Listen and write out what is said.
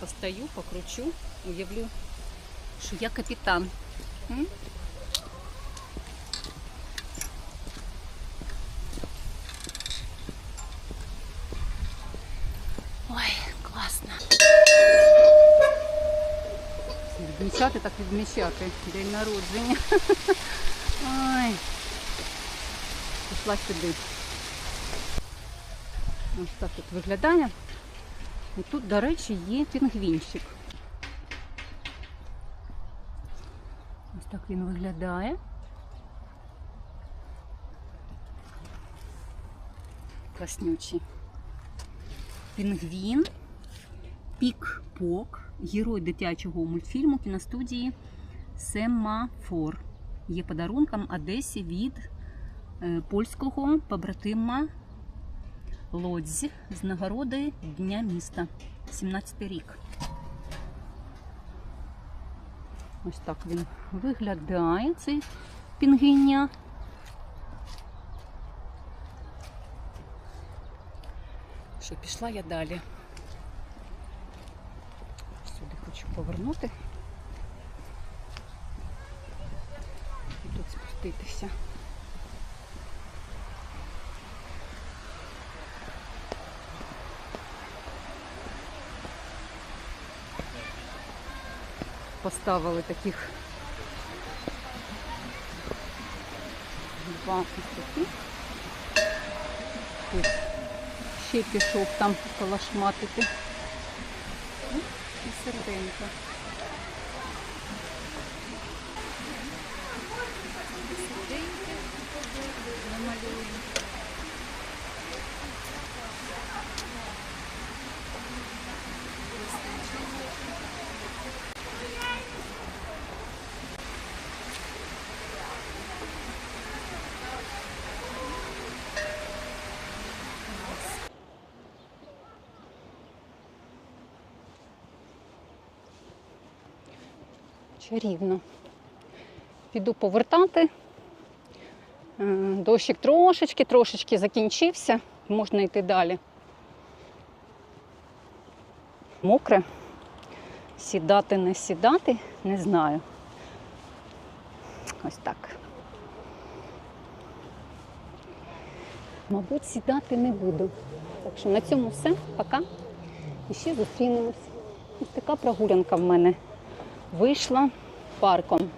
Постою, покручу, уявлю, що я капітан. М? Ой, класно. Відмічати так відмічати. День народження. Ой. Пішла сюди. Ось так тут виглядає. І тут, до речі, є пінгвінчик. Ось так він виглядає. Класнючий. Пінгвін, Пік-Пок, герой дитячого мультфільму кіностудії Семафор. Є подарунком Одесі від е, польського побратима Лодзь з нагороди Дня міста. 17 рік. Ось так він виглядає, цей пінгвіня. Що, пішла я далі. Сюди хочу повернути. І тут спуститися. Поставили таких два таких. Ще пішов там полашматити. Ну, І серденька. Чарівно. Піду повертати. Е, Дощик трошечки, трошечки закінчився. Можна йти далі. Мокре. Сідати, не сідати, не знаю. Ось так. Мабуть, сідати не буду. Так що на цьому все. Пока. І ще зустрінемось. Ось така прогулянка в мене вийшла парком.